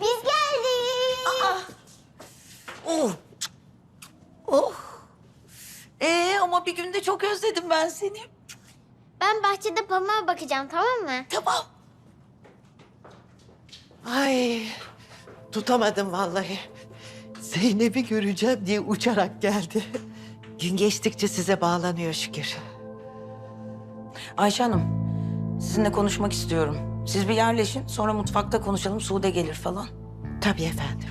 Biz geldik. Oh. Oh. Ee ama bir günde çok özledim ben seni. Ben bahçede pamuğa bakacağım tamam mı? Tamam. Ay tutamadım vallahi. Zeynep'i göreceğim diye uçarak geldi. Gün geçtikçe size bağlanıyor şükür. Ayşe Hanım, sizinle konuşmak istiyorum. Siz bir yerleşin, sonra mutfakta konuşalım. Sude gelir falan. Tabii efendim.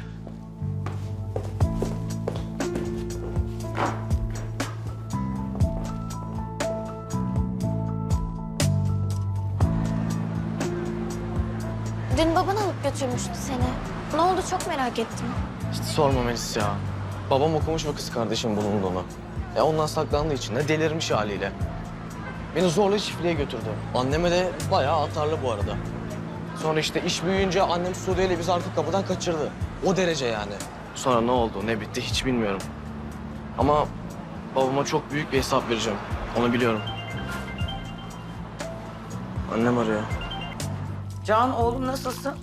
Dün baban alıp götürmüştü seni. Ne oldu çok merak ettim. Hiç sorma Melis ya. Babam okumuş ve kız kardeşim bulundu ona. E ondan saklandığı için de delirmiş haliyle. Beni zorla çiftliğe götürdü. Anneme de bayağı atarlı bu arada. Sonra işte iş büyüyünce annem Sude ile bizi artık kapıdan kaçırdı. O derece yani. Sonra ne oldu, ne bitti hiç bilmiyorum. Ama babama çok büyük bir hesap vereceğim. Onu biliyorum. Annem arıyor. Can, oğlum nasılsın?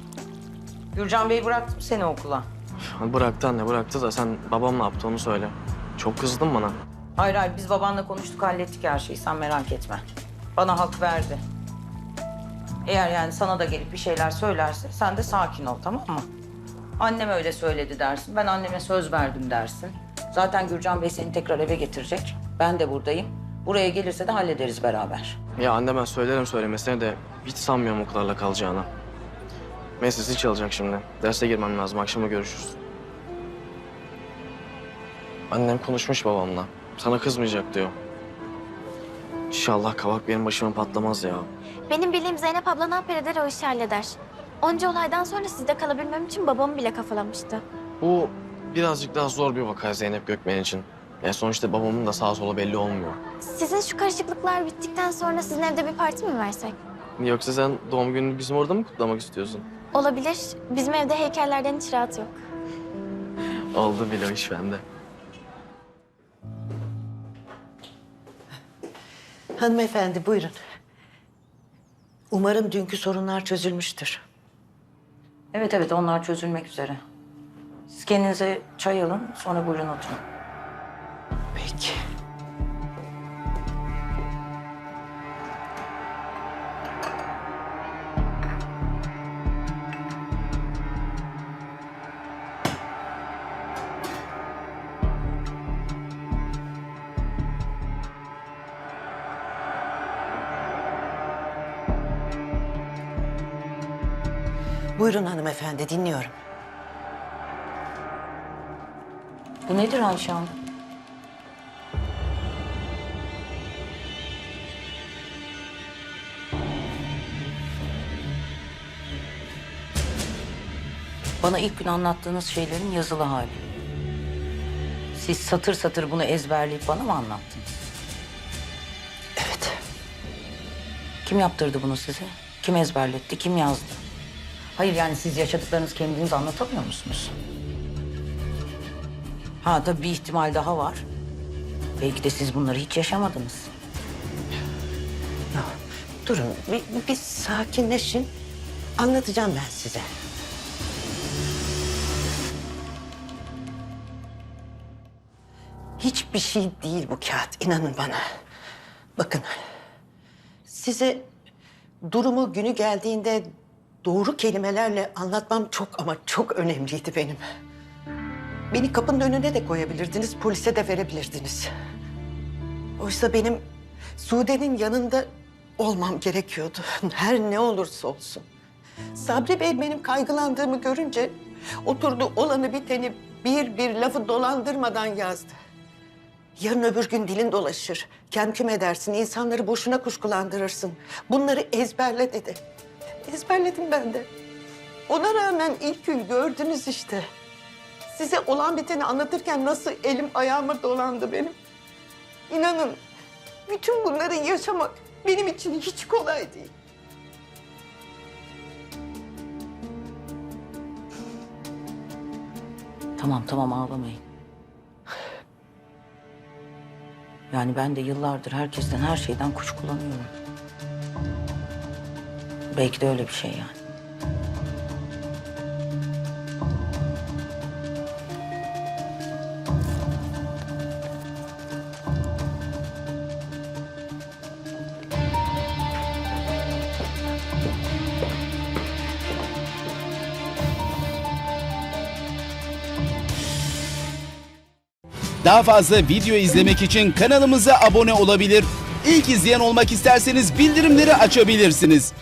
Gürcan Bey bıraktı mı seni okula? Bıraktı anne bıraktı da sen babam ne yaptı onu söyle. Çok kızdın bana. Hayır hayır, biz babanla konuştuk, hallettik her şeyi. Sen merak etme. Bana hak verdi. Eğer yani sana da gelip bir şeyler söylerse sen de sakin ol, tamam mı? Annem öyle söyledi dersin. Ben anneme söz verdim dersin. Zaten Gürcan Bey seni tekrar eve getirecek. Ben de buradayım. Buraya gelirse de hallederiz beraber. Ya anne ben söylerim söylemesine de hiç sanmıyorum o kadarla kalacağını. Neyse zil çalacak şimdi. Derse girmem lazım. Akşama görüşürüz. Annem konuşmuş babamla. Sana kızmayacak diyor. İnşallah kabak benim başıma patlamaz ya. Benim bildiğim Zeynep abla ne yapar eder o işi halleder. Onca olaydan sonra sizde kalabilmem için babamı bile kafalamıştı. Bu birazcık daha zor bir vaka Zeynep Gökmen için. Ya sonuçta babamın da sağa sola belli olmuyor. Sizin şu karışıklıklar bittikten sonra sizin evde bir parti mi versek? Yoksa sen doğum gününü bizim orada mı kutlamak istiyorsun? Olabilir. Bizim evde heykellerden hiç rahat yok. Oldu bile o iş bende. Hanımefendi buyurun. Umarım dünkü sorunlar çözülmüştür. Evet evet onlar çözülmek üzere. Siz kendinize çay alın sonra buyurun oturun. Peki. Buyurun hanımefendi dinliyorum. Bu nedir Ayşe Hanım? Bana ilk gün anlattığınız şeylerin yazılı hali. Siz satır satır bunu ezberleyip bana mı anlattınız? Evet. Kim yaptırdı bunu size? Kim ezberletti? Kim yazdı? Hayır yani siz yaşadıklarınızı kendiniz anlatamıyor musunuz? Ha tabii bir ihtimal daha var. Belki de siz bunları hiç yaşamadınız. Ya, durun bir, bir sakinleşin. Anlatacağım ben size. Hiçbir şey değil bu kağıt inanın bana. Bakın size durumu günü geldiğinde doğru kelimelerle anlatmam çok ama çok önemliydi benim. Beni kapının önüne de koyabilirdiniz, polise de verebilirdiniz. Oysa benim Sude'nin yanında olmam gerekiyordu. Her ne olursa olsun. Sabri Bey benim kaygılandığımı görünce oturdu olanı biteni bir bir lafı dolandırmadan yazdı. Yarın öbür gün dilin dolaşır. Kem küm edersin, insanları boşuna kuşkulandırırsın. Bunları ezberle dedi. Ezberledim ben de. Ona rağmen ilk gün gördünüz işte. Size olan biteni anlatırken nasıl elim ayağıma dolandı benim. İnanın bütün bunları yaşamak benim için hiç kolay değil. Tamam tamam ağlamayın. Yani ben de yıllardır herkesten her şeyden kuşkulanıyorum. Belki de öyle bir şey yani. Daha fazla video izlemek için kanalımıza abone olabilir. İlk izleyen olmak isterseniz bildirimleri açabilirsiniz.